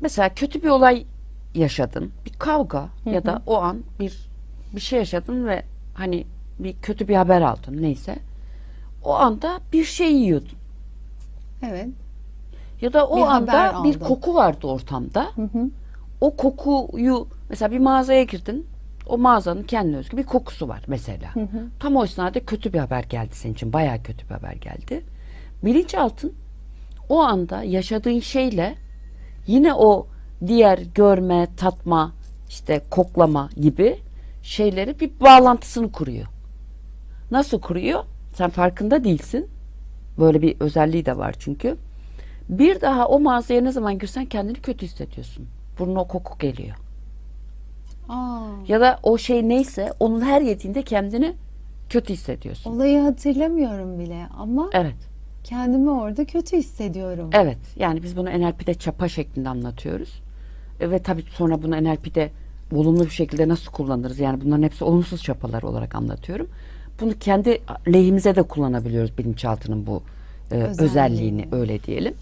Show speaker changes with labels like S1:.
S1: mesela kötü bir olay yaşadın. Bir kavga ya da o an bir bir şey yaşadın ve hani bir kötü bir haber aldın neyse. O anda bir şey yiyordun.
S2: Evet.
S1: Ya da o
S2: Bir
S1: anda bir koku vardı ortamda. O kokuyu mesela bir mağazaya girdin. O mağazanın kendine özgü bir kokusu var mesela. Tam o esnada kötü bir haber geldi senin için. Bayağı kötü bir haber geldi. Bilinçaltın o anda yaşadığın şeyle yine o diğer görme, tatma, işte koklama gibi şeyleri bir bağlantısını kuruyor. Nasıl kuruyor? Sen farkında değilsin. Böyle bir özelliği de var çünkü. Bir daha o mağazaya ne zaman girsen kendini kötü hissediyorsun. Burnuna o koku geliyor.
S2: Aa,
S1: Ya da o şey neyse onun her yediğinde kendini kötü hissediyorsun.
S2: olayı hatırlamıyorum bile ama
S1: Evet.
S2: Kendimi orada kötü hissediyorum.
S1: Evet. Yani biz bunu NLP'de çapa şeklinde anlatıyoruz. E, Ve tabii sonra bunu NLP'de olumlu bir şekilde nasıl kullanırız? Yani bunların hepsi olumsuz çapalar olarak anlatıyorum. Bunu kendi lehimize de kullanabiliyoruz bilinçaltının bu e,
S2: Özelliğini.
S1: özelliğini öyle diyelim.